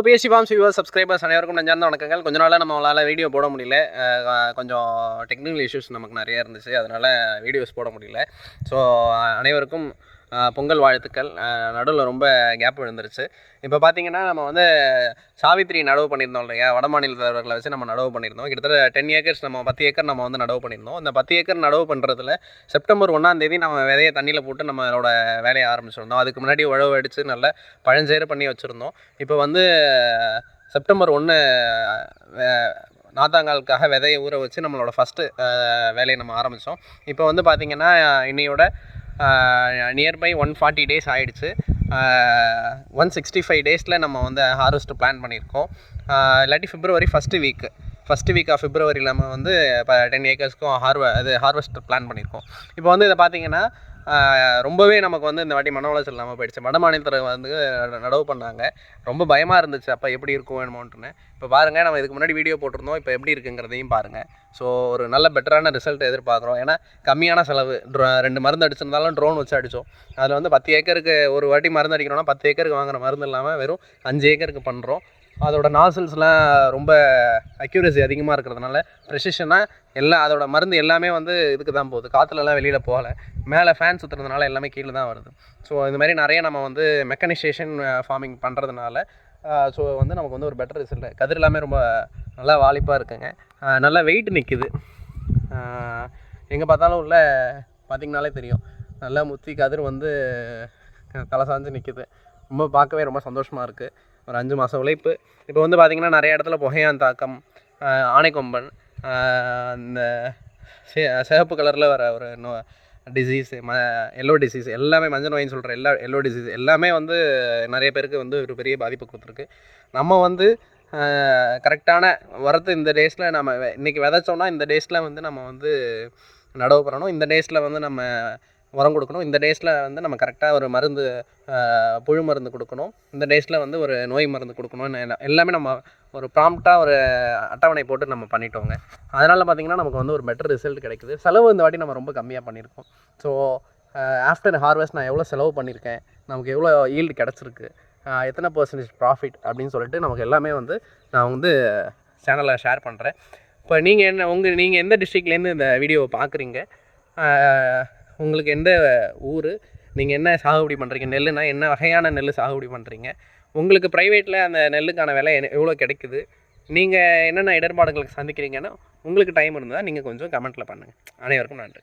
BSc forms viewer subscribers அனைவருக்கும் நஞ்சார்ந்த வணக்கங்கள். கொஞ்ச நாளாக நம்மளால் வீடியோ போட முடியல. கொஞ்சம் டெக்னிக்கல் இஷ்யூஸ் நமக்கு நிறைய இருந்துச்சு. அதனால் வீடியோஸ் போட முடியல. ஸோ அனைவருக்கும் பொங்கல் வாழ்த்துக்கள். நடுவில் ரொம்ப கேப் விழுந்துருச்சு. இப்போ பார்த்தீங்கன்னா நம்ம வந்து சாவித்திரி நடவு பண்ணியிருந்தோம் இல்லையா? வட மாநிலத்தவர்களை வச்சு நம்ம நடவு பண்ணியிருந்தோம். கிட்டத்தட்ட டென் ஏக்கர்ஸ் நம்ம பத்து ஏக்கர் நம்ம வந்து நடவு பண்ணியிருந்தோம். அந்த பத்து ஏக்கர் நடவு பண்ணுறதுல செப்டம்பர் ஒன்றாம் தேதி நம்ம விதையை தண்ணியில் போட்டு நம்மளோட வேலையை ஆரம்பிச்சிருந்தோம். அதுக்கு முன்னாடி உழவு அடித்து நல்ல பழஞ்சேறு பண்ணி வச்சுருந்தோம். இப்போ வந்து செப்டம்பர் ஒன்று நாத்தாங்காலுக்காக விதையை ஊற வச்சு நம்மளோட ஃபஸ்ட்டு வேலையை நம்ம ஆரம்பித்தோம் இப்போ வந்து பார்த்திங்கன்னா இன்னையோட நியர்பை ஒன் ஃபார்ட்டி டேஸ் ஆயிடுச்சு. ஒன் சிக்ஸ்டி ஃபைவ் டேஸில் நம்ம வந்து ஹார்வெஸ்ட்டு பிளான் பண்ணியிருக்கோம். இல்லாட்டி February first week first week of ஃபிப்ரவரியில் நம்ம வந்து இப்போ டென் ஏக்கர்ஸ்க்கும் ஹார்வ இது ஹார்வெஸ்ட் பிளான் பண்ணியிருக்கோம். இப்போ வந்து இதை பார்த்தீங்கன்னா ரொம்பவே நமக்கு வந்து இந்த வாட்டி மன உளைச்சல் இல்லாமல் போயிடுச்சு. வட மாநிலத்தில் வந்து நடவு பண்ணாங்க. ரொம்ப பயமாக இருந்துச்சு. அப்போ எப்படி இருக்கும் வேணுமோன்ட்டுன்னு. இப்போ பாருங்கள் நம்ம இதுக்கு முன்னாடி வீடியோ போட்டிருந்தோம். இப்போ எப்படி இருக்குங்கிறதையும் பாருங்கள் ஸோ ஒரு நல்ல பெட்டரான ரிசல்ட் எதிர்பார்க்குறோம். ஏன்னா கம்மியான செலவு. ரெண்டு மருந்து அடிச்சிருந்தாலும் ட்ரோன் வச்சு அடித்தோம் அதில் வந்து பத்து ஏக்கருக்கு ஒரு வாட்டி மருந்து அடிக்கிறோம்னா பத்து ஏக்கருக்கு வாங்குற மருந்து இல்லாமல் வெறும் அஞ்சு ஏக்கருக்கு பண்ணுறோம் அதோட நாசல்ஸ்லாம் ரொம்ப அக்யூரசி அதிகமாக இருக்கிறதுனால ப்ரெசிஷனாக எல்லா அதோட மருந்து எல்லாமே வந்து இதுக்கு தான் போகுது. காற்றுலலாம் வெளியில் போகலை. மேலே ஃபேன் சுற்றுறதுனால எல்லாமே கீழே தான் வருது. ஸோ இந்த மாதிரி நிறைய நம்ம வந்து மெக்கனைசேஷன் ஃபார்மிங் பண்ணுறதுனால ஸோ வந்து நமக்கு வந்து ஒரு பெட்டர் ரிசல்ட் கதிர் எல்லாமே ரொம்ப நல்லா வாலிப்பாக இருக்குங்க. நல்லா வெயிட் நிற்கிது எங்கே பார்த்தாலும் உள்ள பார்த்திங்கனாலே தெரியும். நல்லா முத்தி கதிர் வந்து தலை சாஞ்சு நிற்கிது ரொம்ப பார்க்கவே ரொம்ப சந்தோஷமாக இருக்குது ஒரு அஞ்சு மாதம் உழைப்பு. இப்போ வந்து பார்த்திங்கன்னா நிறைய இடத்துல புகையான் தாக்கம் ஆஹ் ஆனைக்கொம்பன் இந்த சே சிவப்பு கலரில் வர ஒரு நோ டிசீஸ் ம எல்லோ டிசீஸ் எல்லாமே மஞ்சள் நோயின்னு சொல்கிற எல்லா எல்லோ டிசீஸ் எல்லாமே வந்து நிறைய பேருக்கு வந்து ஒரு பெரிய பாதிப்பு கொடுத்துருக்கு. நம்ம வந்து கரெக்டான வரத்து இந்த டேஸில் நம்ம இன்றைக்கி விதைச்சோன்னா இந்த டேஸில் வந்து நம்ம வந்து நடவு பண்ணணும் இந்த டேஸில் வந்து நம்ம உரம் கொடுக்கணும். இந்த டேஸில் வந்து நம்ம கரெக்டாக ஒரு மருந்து புழு மருந்து கொடுக்கணும். இந்த டேஸில் வந்து ஒரு நோய் மருந்து கொடுக்கணும் எல்லாமே நம்ம ஒரு ப்ராம்ப்டாக ஒரு அட்டவணை போட்டு நம்ம பண்ணிட்டோங்க. அதனால் பார்த்திங்கன்னா நமக்கு வந்து ஒரு பெட்டர் ரிசல்ட் கிடைக்குது. செலவு இந்த வாட்டி நம்ம ரொம்ப கம்மியாக பண்ணியிருக்கோம் ஸோ ஆஃப்டர் ஹார்வெஸ்ட் நான் எவ்வளோ செலவு பண்ணியிருக்கேன் நமக்கு எவ்வளோ ஈல்டு கிடச்சிருக்கு? எத்தனை பர்சன்டேஜ் ப்ராஃபிட் அப்படின்னு சொல்லிட்டு நமக்கு எல்லாமே வந்து நான் வந்து சேனலில் ஷேர் பண்ணுறேன் இப்போ நீங்கள் என்ன உங்கள் நீங்கள் எந்த டிஸ்ட்ரிக்ட்லேருந்து இந்த வீடியோவை பார்க்குறீங்க உங்களுக்கு எந்த ஊர்? நீங்கள் என்ன சாகுபடி பண்ணுறீங்க நெல்லுனா என்ன வகையான நெல் சாகுபடி பண்ணுறீங்க உங்களுக்கு ப்ரைவேட்டில் அந்த நெல்லுக்கான விலை என்ன- எவ்வளோ கிடைக்குது? நீங்கள் என்னென்ன இடர்பாடுகளுக்கு சந்திக்கிறீங்கன்னா உங்களுக்கு டைம் இருந்தால் நீங்கள் கொஞ்சம் கமெண்ட்டில் பண்ணுங்கள் அனைவருக்கும் நன்றி.